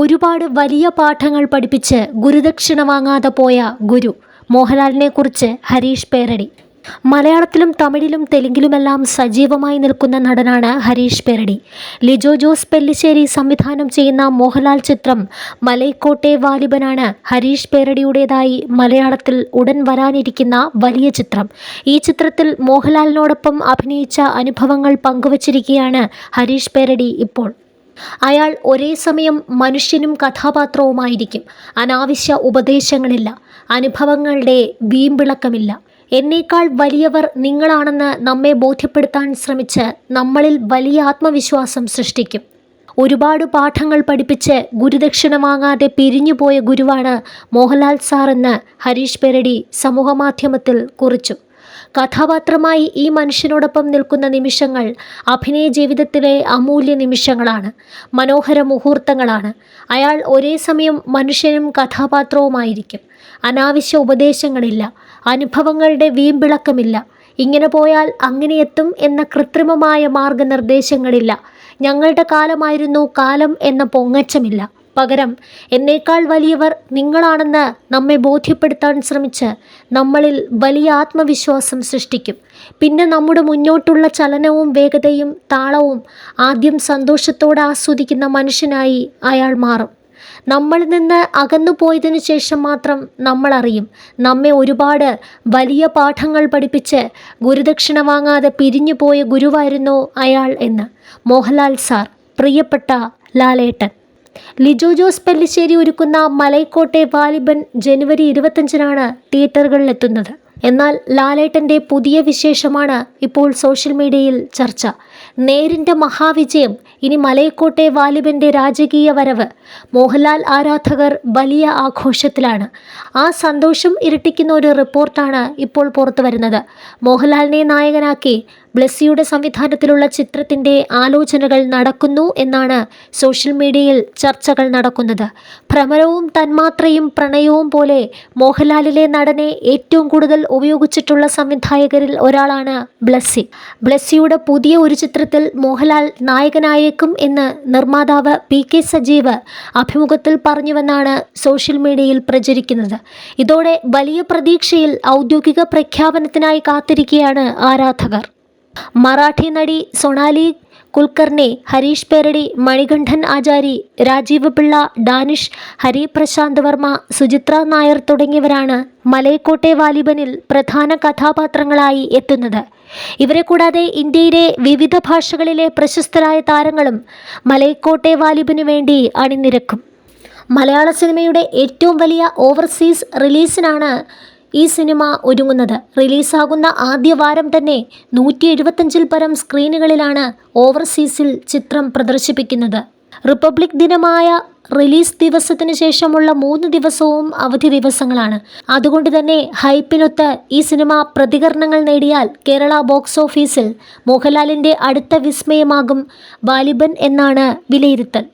ഒരുപാട് വലിയ പാഠങ്ങൾ പഠിപ്പിച്ച് ഗുരുദക്ഷിണ വാങ്ങാതെ പോയ ഗുരു മോഹൻലാലിനെ കുറിച്ച് ഹരീഷ് പേരടി. മലയാളത്തിലും തമിഴിലും തെലുങ്കിലുമെല്ലാം സജീവമായി നിൽക്കുന്ന നടനാണ് ഹരീഷ് പേരടി. ലിജോ ജോസ് പെല്ലിശ്ശേരി സംവിധാനം ചെയ്യുന്ന മോഹൻലാൽ ചിത്രം മലൈക്കോട്ടെ വാലിബനാണ് ഹരീഷ് പേരടിയുടേതായി മലയാളത്തിൽ ഉടൻ വരാനിരിക്കുന്ന വലിയ ചിത്രം. ഈ ചിത്രത്തിൽ മോഹൻലാലിനോടൊപ്പം അഭിനയിച്ച അനുഭവങ്ങൾ പങ്കുവച്ചിരിക്കുകയാണ് ഹരീഷ് പേരടി ഇപ്പോൾ. അയാൾ ഒരേ സമയം മനുഷ്യനും കഥാപാത്രവുമായിരിക്കും. അനാവശ്യ ഉപദേശങ്ങളില്ല. അനുഭവങ്ങളുടെ വീമ്പിളക്കമില്ല. എന്നേക്കാൾ വലിയവർ നിങ്ങളാണെന്ന് നമ്മെ ബോധ്യപ്പെടുത്താൻ ശ്രമിച്ച് നമ്മളിൽ വലിയ ആത്മവിശ്വാസം സൃഷ്ടിക്കും. ഒരുപാട് പാഠങ്ങൾ പഠിപ്പിച്ച് ഗുരുദക്ഷിണ വാങ്ങാതെ പിരിഞ്ഞുപോയ ഗുരുവാണ് മോഹൻലാൽ സാർ എന്ന് ഹരീഷ് പെരടി സമൂഹമാധ്യമത്തിൽ കുറിച്ചു. കഥാപാത്രമായി ഈ മനുഷ്യനോടൊപ്പം നിൽക്കുന്ന നിമിഷങ്ങൾ അഭിനയ ജീവിതത്തിലെ അമൂല്യ നിമിഷങ്ങളാണ്. മനോഹര മുഹൂർത്തങ്ങളാണ്. അയാൾ ഒരേ സമയം മനുഷ്യനും കഥാപാത്രവുമായിരിക്കും. അനാവശ്യ ഉപദേശങ്ങളില്ല. അനുഭവങ്ങളുടെ വീമ്പിളക്കമില്ല. ഇങ്ങനെ പോയാൽ അങ്ങനെ എത്തും എന്ന കൃത്രിമമായ മാർഗനിർദ്ദേശങ്ങളില്ല. ഞങ്ങളുടെ കാലമായിരുന്നു കാലം എന്ന പൊങ്ങച്ചമില്ല. പകരം എന്നേക്കാൾ വലിയവർ നിങ്ങളാണെന്ന് നമ്മെ ബോധ്യപ്പെടുത്താൻ ശ്രമിച്ച് നമ്മളിൽ വലിയ ആത്മവിശ്വാസം സൃഷ്ടിക്കും. പിന്നെ നമ്മുടെ മുന്നോട്ടുള്ള ചലനവും വേഗതയും താളവും ആദ്യം സന്തോഷത്തോടെ ആസ്വദിക്കുന്ന മനുഷ്യനായി അയാൾ മാറും. നമ്മളിൽ നിന്ന് അകന്നു പോയതിനു ശേഷം മാത്രം നമ്മൾ അറിയും. നമ്മെ ഒരുപാട് വലിയ പാഠങ്ങൾ പഠിപ്പിച്ച് ഗുരുദക്ഷിണ വാങ്ങാതെ പിരിഞ്ഞു പോയ ഗുരുവായിരുന്നു അയാൾ എന്ന്. മോഹൻലാൽ സാർ പ്രിയപ്പെട്ട ലാലേട്ടൻ. ലിജോ ജോസ് പെല്ലിശ്ശേരി ഒരുക്കുന്ന മലൈക്കോട്ടെ വാലിബൻ ജനുവരി ഇരുപത്തഞ്ചിനാണ് തിയേറ്ററുകളിലെത്തുന്നത് എന്നാൽ ലാലേട്ടന്റെ പുതിയ വിശേഷമാണ് ഇപ്പോൾ സോഷ്യൽ മീഡിയയിൽ ചർച്ച. നേരിന്റെ മഹാവിജയം ഇനി മലയക്കോട്ടെ വാലിബന്റെ രാജകീയ വരവ് മോഹൻലാൽ ആരാധകർ വലിയ ആഘോഷത്തിലാണ്. ആ സന്തോഷം ഇരട്ടിക്കുന്ന ഒരു റിപ്പോർട്ടാണ് ഇപ്പോൾ പുറത്തു വരുന്നത് മോഹൻലാലിനെ നായകനാക്കി ബ്ലെസ്സിയുടെ സംവിധാനത്തിലുള്ള ചിത്രത്തിന്റെ ആലോചനകൾ നടക്കുന്നു എന്നാണ് സോഷ്യൽ മീഡിയയിൽ ചർച്ചകൾ നടക്കുന്നത്. ഭ്രമരവും തന്മാത്രയും പ്രണയവും പോലെ മോഹൻലാലിലെ നടനെ ഏറ്റവും കൂടുതൽ ഉപയോഗിച്ചിട്ടുള്ള സംവിധായകരിൽ ഒരാളാണ് ബ്ലെസ്സി. ബ്ലെസ്സിയുടെ പുതിയ ഒരു ചിത്രത്തിൽ മോഹൻലാൽ നായകനായേക്കും എന്ന് നിർമ്മാതാവ് പി കെ സജീവ് അഭിമുഖത്തിൽ പറഞ്ഞുവെന്നാണ് സോഷ്യൽ മീഡിയയിൽ പ്രചരിക്കുന്നത്. ഇതോടെ വലിയ പ്രതീക്ഷയിൽ ഔദ്യോഗിക പ്രഖ്യാപനത്തിനായി കാത്തിരിക്കുകയാണ് ആരാധകർ. മറാഠി നടി സൊണാലി കുൽക്കർണി ഹരീഷ് പേരടി മണികണ്ഠൻ ആചാരി രാജീവ് പിള്ള ഡാനിഷ് ഹരിപ്രശാന്ത് വർമ്മ സുചിത്ര നായർ തുടങ്ങിയവരാണ് മലയക്കോട്ടെ വാലിബനിൽ പ്രധാന കഥാപാത്രങ്ങളായി എത്തുന്നത്. ഇവരെ കൂടാതെ ഇന്ത്യയിലെ വിവിധ ഭാഷകളിലെ പ്രശസ്തരായ താരങ്ങളും മലയക്കോട്ടെ വാലിബിനു വേണ്ടി അണിനിരക്കും. മലയാള സിനിമയുടെ ഏറ്റവും വലിയ ഓവർസീസ് റിലീസിനാണ് ഈ സിനിമ ഒരുങ്ങുന്നത് റിലീസാകുന്ന ആദ്യ വാരം തന്നെ നൂറ്റി എഴുപത്തഞ്ചിൽ പരം സ്ക്രീനുകളിലാണ് ഓവർസീസിൽ ചിത്രം പ്രദർശിപ്പിക്കുന്നത്. റിപ്പബ്ലിക് ദിനമായ റിലീസ് ദിവസത്തിന് ശേഷമുള്ള മൂന്ന് ദിവസവും അവധി ദിവസങ്ങളാണ്. അതുകൊണ്ട് തന്നെ ഹൈപ്പിനൊത്ത് ഈ സിനിമ പ്രതികരണങ്ങൾ നേടിയാൽ കേരള ബോക്സ് ഓഫീസിൽ മോഹൻലാലിന്റെ അടുത്ത വിസ്മയമാകും. ബാലിബൻ എന്നാണ് വിലയിരുത്തൽ.